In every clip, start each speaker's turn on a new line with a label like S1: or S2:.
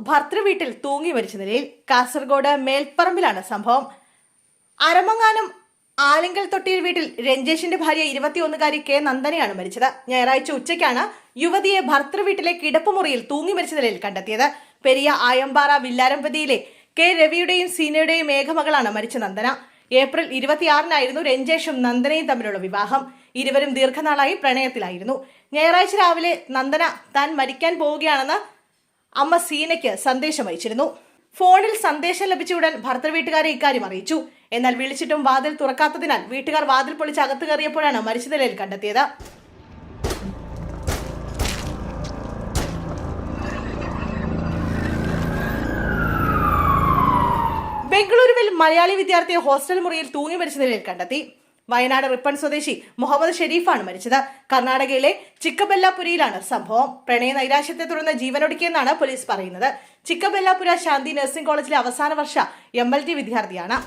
S1: ഭർത്തൃവീട്ടിൽ തൂങ്ങി മരിച്ച നിലയിൽ കാസർഗോഡ് മേൽപ്പറമ്പിലാണ് സംഭവം. അരമങ്ങാനം ആലിങ്കൽ തൊട്ടിയിൽ വീട്ടിൽ രഞ്ജേഷിന്റെ ഭാര്യ ഇരുപത്തിയൊന്നുകാരി കെ നന്ദനയാണ് മരിച്ചത്. ഞായറാഴ്ച ഉച്ചയ്ക്കാണ് യുവതിയെ ഭർത്തൃവീട്ടിലെ കിടപ്പുമുറിയിൽ തൂങ്ങി മരിച്ച നിലയിൽ കണ്ടെത്തിയത്. പെരിയ ആയമ്പാറ വില്ലാരമ്പതിയിലെ കെ രവിയുടെയും സീനയുടെയും ഏകമകളാണ് മരിച്ച നന്ദന. ഏപ്രിൽ ഇരുപത്തിയാറിനായിരുന്നു രഞ്ജേഷും നന്ദനയും തമ്മിലുള്ള വിവാഹം. ഇരുവരും ദീർഘനാളായി പ്രണയത്തിലായിരുന്നു. ഞായറാഴ്ച രാവിലെ നന്ദന താൻ മരിക്കാൻ പോവുകയാണെന്ന് അമ്മ സീനയ്ക്ക് സന്ദേശം അയച്ചിരുന്നു. ഫോണിൽ സന്ദേശം ലഭിച്ച ഉടൻ ഭർത്തൃ വീട്ടുകാരെ ഇക്കാര്യം അറിയിച്ചു. എന്നാൽ വിളിച്ചിട്ടും വാതിൽ തുറക്കാത്തതിനാൽ വീട്ടുകാർ വാതിൽ പൊളിച്ച് അകത്ത് കയറിയപ്പോഴാണ് മരിച്ച നിലയിൽ കണ്ടെത്തിയത്. ബംഗളൂരുവിൽ മലയാളി വിദ്യാർത്ഥിയെ ഹോസ്റ്റൽ മുറിയിൽ തൂങ്ങി മരിച്ച നിലയിൽ കണ്ടെത്തി. വയനാട് റിപ്പൺ സ്വദേശി മുഹമ്മദ് ഷെരീഫാണ് മരിച്ചത്. കർണാടകയിലെ ചിക്കബെല്ലാപുരയിലാണ് സംഭവം. പ്രണയ നൈരാശ്യത്തെ തുടർന്ന് ജീവനൊടുക്കിയെന്നാണ് പോലീസ് പറയുന്നത്. ചിക്കബെല്ലാപുര ശാന്തി നഴ്സിംഗ് കോളേജിലെ അവസാന വർഷ എം എൽ ടി വിദ്യാർത്ഥിയാണ്.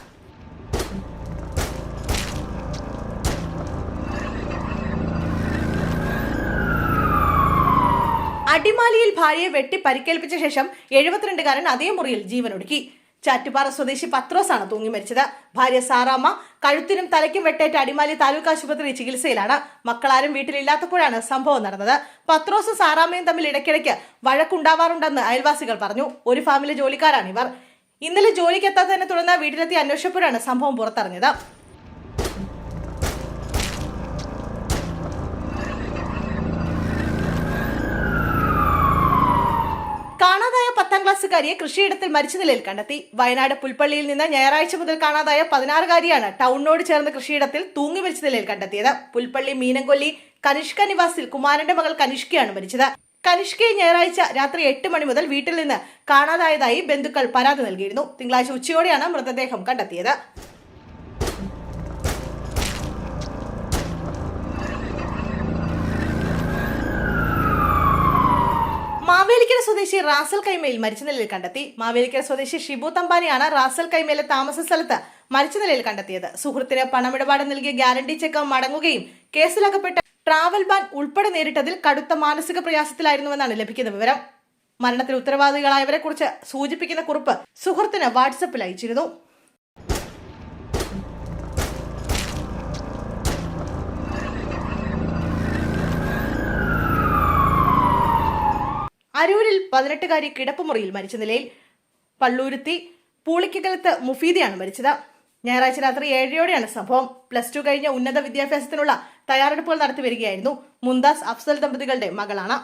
S1: അടിമാലിയിൽ ഭാര്യയെ വെട്ടി പരിക്കേൽപ്പിച്ച ശേഷം എഴുപത്തിരണ്ടുകാരൻ അതേ മുറിയിൽ ജീവനൊടുക്കി. ചാറ്റുപാറ സ്വദേശി പത്രോസാണ് തൂങ്ങി മരിച്ചത്. ഭാര്യ സാറാമ്മ കഴുത്തിനും തലയ്ക്കും വെട്ടേറ്റ് അടിമാലി താലൂക്ക് ആശുപത്രി ചികിത്സയിലാണ്. മക്കളാരും വീട്ടിലില്ലാത്തപ്പോഴാണ് സംഭവം നടന്നത്. പത്രോസും സാറാമ്മയും തമ്മിൽ ഇടയ്ക്കിടയ്ക്ക് വഴക്കുണ്ടാവാറുണ്ടെന്ന് അയൽവാസികൾ പറഞ്ഞു. ഒരു ഫാമിലി ജോലിക്കാരാണ് ഇവർ. ഇന്നലെ ജോലിക്കെത്താത്തതിനെ തുടർന്ന് വീട്ടിലെത്തി അന്വേഷിച്ചപ്പോഴാണ് സംഭവം പുറത്തറിഞ്ഞത്. ക്ലാസ്സുകാരിയെ കൃഷിയിടത്തിൽ മരിച്ച നിലയിൽ കണ്ടെത്തി. വയനാട് പുൽപ്പള്ളിയിൽ നിന്ന് ഞായറാഴ്ച മുതൽ കാണാതായ പതിനാറുകാരിയാണ് ടൗണിനോട് ചേർന്ന കൃഷിയിടത്തിൽ തൂങ്ങി മരിച്ച നിലയിൽ കണ്ടെത്തിയത്. പുൽപ്പള്ളി മീനങ്കൊല്ലി കനിഷ്ക നിവാസിൽ കുമാരന്റെ മകൾ കനിഷ്കയാണ് മരിച്ചത്. കനിഷ്കയെ ഞായറാഴ്ച രാത്രി എട്ട് മണി മുതൽ വീട്ടിൽ നിന്ന് കാണാതായതായി ബന്ധുക്കൾ പരാതി നൽകിയിരുന്നു. തിങ്കളാഴ്ച ഉച്ചയോടെയാണ് മൃതദേഹം കണ്ടെത്തിയത്. മാവേലിക്കര സ്വദേശി റാസൽ കൈമയിൽ മരിച്ച നിലയിൽ കണ്ടെത്തി. മാവേലിക്കര സ്വദേശി ഷിബു തമ്പാനിയാണ് റാസൽ കൈമയിലെ താമസ സ്ഥലത്ത് മരിച്ച നിലയിൽ കണ്ടെത്തിയത്. സുഹൃത്തിന് പണമിടപാട് നൽകിയ ഗ്യാരണ്ടി ചെക്ക് മടങ്ങുകയും കേസിലകപ്പെട്ട ട്രാവൽ ബാൻ ഉൾപ്പെടെ നേരിട്ടതിൽ കടുത്ത മാനസിക പ്രയാസത്തിലായിരുന്നുവെന്നാണ് ലഭിക്കുന്ന വിവരം. മരണത്തിൽ ഉത്തരവാദികളായവരെ കുറിച്ച് സൂചിപ്പിക്കുന്ന കുറിപ്പ് സുഹൃത്തിന് വാട്സപ്പിൽ അയച്ചിരുന്നു. അരൂരിൽ പതിനെട്ടുകാരി കിടപ്പുമുറിയിൽ മരിച്ച നിലയിൽ പള്ളൂരുത്തി പൂളിക്കകലത്ത് മുഫീദിയാണ് മരിച്ചത്. ഞായറാഴ്ച രാത്രി ഏഴരയോടെയാണ് സംഭവം. പ്ലസ് ടു കഴിഞ്ഞ ഉന്നത വിദ്യാഭ്യാസത്തിനുള്ള തയ്യാറെടുപ്പുകൾ നടത്തി വരികയായിരുന്നു. മുന്താസ് അഫ്സൽ ദമ്പതികളുടെ മകളാണ്.